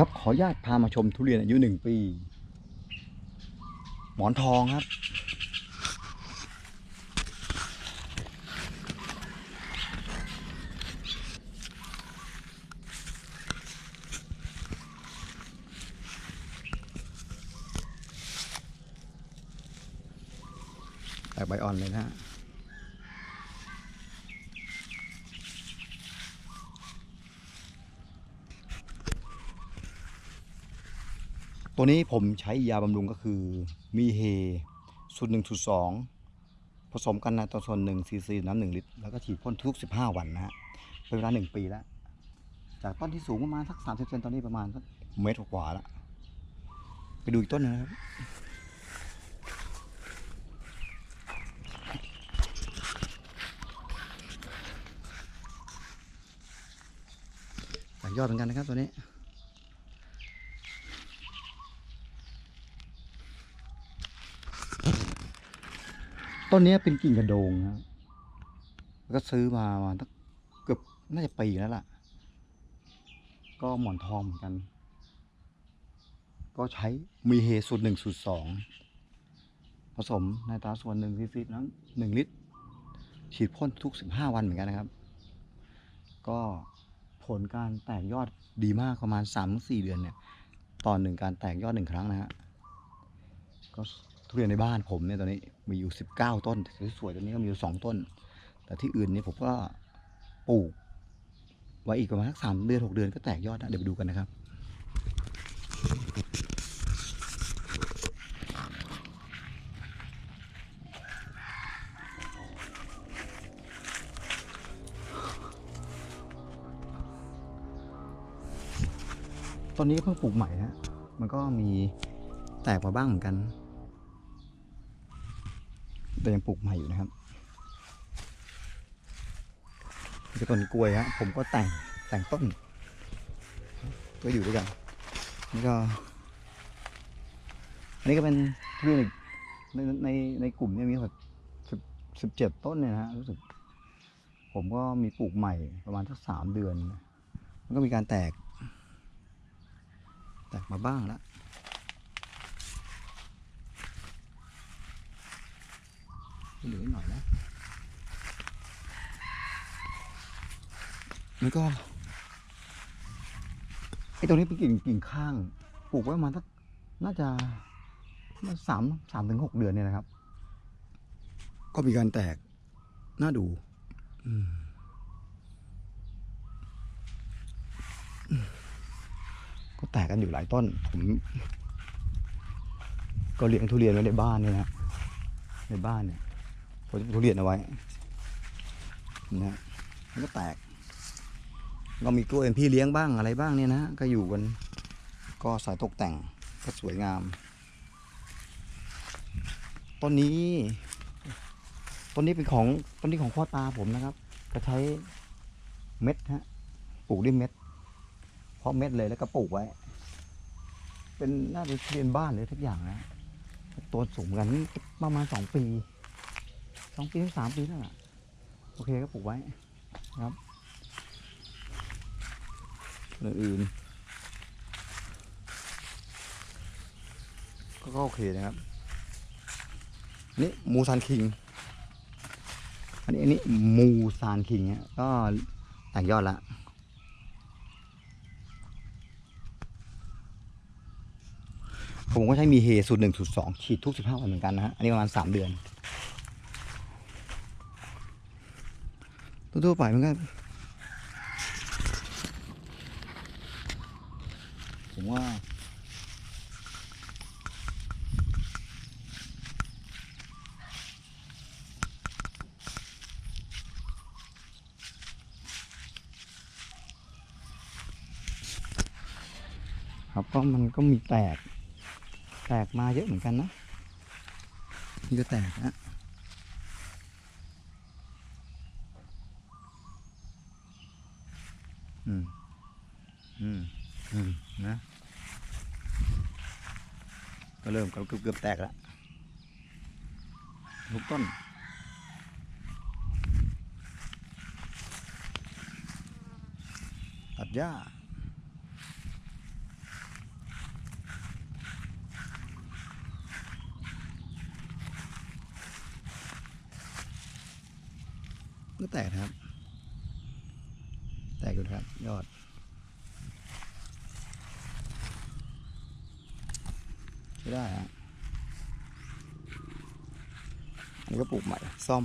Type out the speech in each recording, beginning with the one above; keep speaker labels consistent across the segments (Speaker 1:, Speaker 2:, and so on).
Speaker 1: ครับขออนุญาตพามาชมทุเรียนอายุหนึ่งปี หมอนทองครับ แตกใบอ่อนเลยนะฮะ ตัวนี้ผมใช้ยาบำรุงก็คือมีเฮสูตรหนึ่งสูตรสองผสมกันนะต่อส่วนหนึ่งซีซีน้ำหนึ่งลิตร แล้วก็ฉีดพ่นทุกสิบห้าวันนะฮะเป็นเวลาหนึ่งปีแล้ว จากต้นที่สูงประมาณสักสามสิบเซนตอนนี้ประมาณสักเมตรกว่าแล้วไปดูอีกต้นหนึงนะครับยอดเหมือนกันนะครับตัวนี้ ต้นนี้เป็นกิ่งกระโดงนะครับก็ซื้อมาประมาณสักเกือบน่าจะปีแล้วล่ะ ก็หมอนทองเหมือนกัน ก็ใช้มีเฮสูตรหนึ่งสูตรสองผสมในตาส่วนหนึ่งซีซีน้ำหนึ่งลิตร ฉีดพ่นทุกสิบห้าวันเหมือนกันนะครับ ก็ผลการแตกยอดดีมากประมาณสามสี่เดือนเนี่ย ตอนหนึ่งการแตกยอดหนึ่งครั้งนะฮะก็ ทุเรียนในบ้านผมเนี่ยตอนนี้มีอยู่สิบเก้าต้นสวยๆตอนนี้ก็มีอยู่สองต้น แต่ที่อื่นเนี่ยผมก็ปลูกไว้อีกประมาณสักสามเดือนหกเดือนก็แตกยอดนะเดี๋ยวไปดูกันนะครับตอนนี้เพิ่งปลูกใหม่นะ มันก็มีแตกมาบ้างเหมือนกัน แต่ยังปลูกใหม่อยู่นะครับนี่ก็ต้นกล้วยฮะผมก็แต่งแต่งต้น ก็อยู่ด้วยกันนี่ก็อันนี้ก็เป็นเรียนอีกในในในกลุ่มเนี้มีแบบสิบสิบเจ็ดต้นเนี่ยนะฮะรู้สึก ผมก็มีปลูกใหม่ประมาณสักสามเดือน มันก็มีการแตก แตกมาบ้างแล้ว เหลือหน่อยนะแล้วก็ไอ้ตรงนี้เป็นกิ่งกิ่งข้างปลูกไว้ประมาณสักน่าจะน่าสามสามถึงหกเดือนเนี่ยนะครับ ก็มีการแตกน่าดูก็แตกกันอยู่หลายต้น ผม ก็เลี้ยงทุเรียนไว้ในบ้านเนี่ยนะในบ้านเนี่ย ทุเรียนเอาไว้นะฮะมันก็แตกก็มีกล้วยเป็นพี่เลี้ยงบ้างอะไรบ้างเนี่ยนะ ก็อยู่กัน ก็สายตกแต่งก็สวยงาม ต้นนี้ต้นนี้เป็นของต้นนี้ของพ่อตาผมนะครับ ก็ใช้เม็ดฮะ ปลูกด้วยเม็ด เพราะเม็ดเลยแล้วก็ปลูกไว้ เป็นน่าจะเรียนบ้านเลยทุกอย่างนะ ตัวสูงกันประมาณสองปี สองปีสามปีนั่นแหละโอเคก็ปลูกไว้ครับเรื่องอื่นก็ก็โอเคนะครับนี่มูซานคิง อันนี้อันนี้มูซานคิงเนี่ยก็แตกยอดละผมก็ใช้มีเฮสูตรหนึ่งสูตรสองฉีดทุกสิบห้าวันเหมือนกันนะฮะ อันนี้ประมาณสามเดือน ทั่วๆไปมันก็ผมว่าครับก็มันก็มีแตก แตกมาเยอะเหมือนกันนะนี่ก็แตกนะ นะ ก็เริ่มกเกือบเกือบแตกแล้วทุกต้น ตัดหญ้าก็แตกครับ กอยู่นะครับ ยอด ใช้ได้ฮะอันนี้ก็ปลูกใหม่ ซ่อม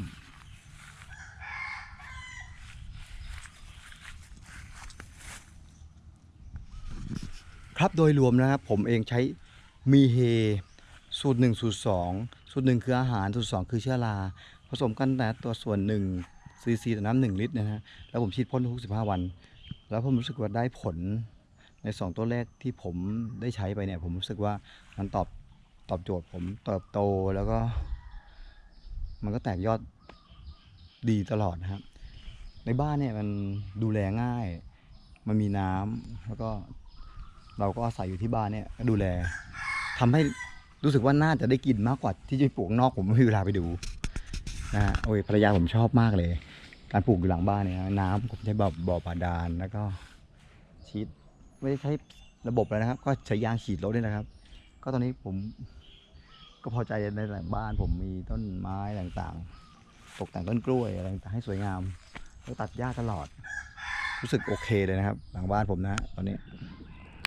Speaker 1: ครับโดยรวมนะครับ ผมเองใช้มีเฮสูตรหนึ่งสูตรสองสูตรหนึ่งคืออาหาร สูตรสองคือเชื้อรา ผสมกันแต่ตัวส่วนหนึ่ง ซีซีต่อน้ำหนึ่งลิตรนะฮะแล้วผมฉีดพ่นทุกสิบห้าวัน แล้วผมรู้สึกว่าได้ผลในสองตัวแรกที่ผมได้ใช้ไปเนี่ย ผมรู้สึกว่ามันตอบตอบโจทย์ผมเติบโตแล้วก็ มันก็แตกยอดดีตลอดนะครับในบ้านเนี่ยมันดูแลง่าย มันมีน้ำแล้วก็เราก็อาศัยอยู่ที่บ้านเนี่ยดูแลทำให้รู้สึกว่าน่าจะได้กินมากกว่าที่จะปลูกนอกผมไม่มีเวลาไปดูนะโอ้ยภรรยาผมชอบมากเลย การปลูกอยู่หลังบ้านเนี่ยน้ำผมใช้บ่อบ่อบาดาลแล้วก็ฉีดไม่ได้ใช้ระบบเลยนะครับ ก็ใช้ยางฉีดรถนี่นะครับ ก็ตอนนี้ผมก็พอใจในหลังบ้านผมมีต้นไม้ต่างๆ ตกแต่งต้นกล้วยอะไรต่างๆให้สวยงามแล้วตัดหญ้าตลอด รู้สึกโอเคเลยนะครับ หลังบ้านผมนะฮะตอนนี้